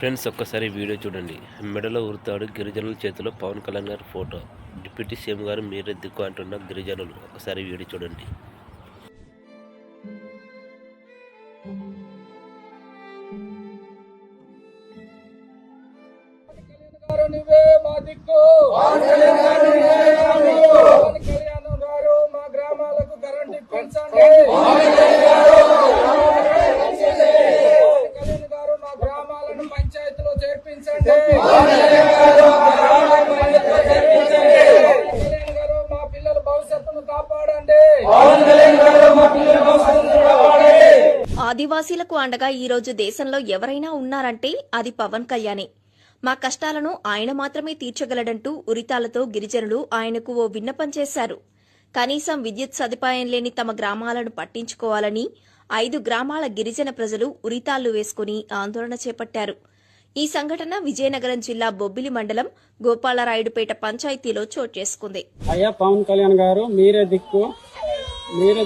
Friends ఒక్కసారి video చూడండి. మెడలో ఉరుతాడు గిరిజనుల చేతిలో పవన్ కళ్యాణ్ గారి ఫోటో. డిప్యూటీ సీఎం గారు మీరే దిక్కు అంటున్న గిరిజనులు ఒకసారి వీడియో చూడండి. మా గ్రామాలకు కరెంట్ పవన్ కళ్యాణ్ గారు మా గ్రామాలను పంచాయతీలో చేర్పించండి. పవన్ కళ్యాణ్ గారు మా పిల్లల భవిష్యత్తును కాపాడండి. ఆదివాసీలకు అండగా ఈ రోజు దేశంలో ఎవరైనా ఉన్నారంటే అది పవన్ కళ్యాణే. మా కష్టాలను ఆయన మాత్రమే తీర్చగలడంటూ ఉరితాలతో గిరిజనులు ఆయనకు ఓ విన్నపం చేశారు. కనీసం విద్యుత్ సదుపాయం లేని తమ గ్రామాలను పట్టించుకోవాలని ఐదు గ్రామాల గిరిజన ప్రజలు ఉరితాళ్ళు వేసుకుని ఆందోళన చేపట్టారు. ఈ సంఘటన విజయనగరం జిల్లా బొబ్బిలి మండలం గోపాలరాయుడుపేట పంచాయతీలో చోటు చేసుకుంది. అయ్యా పవన్ కళ్యాణ్ గారు మీరే దిక్కు మీరే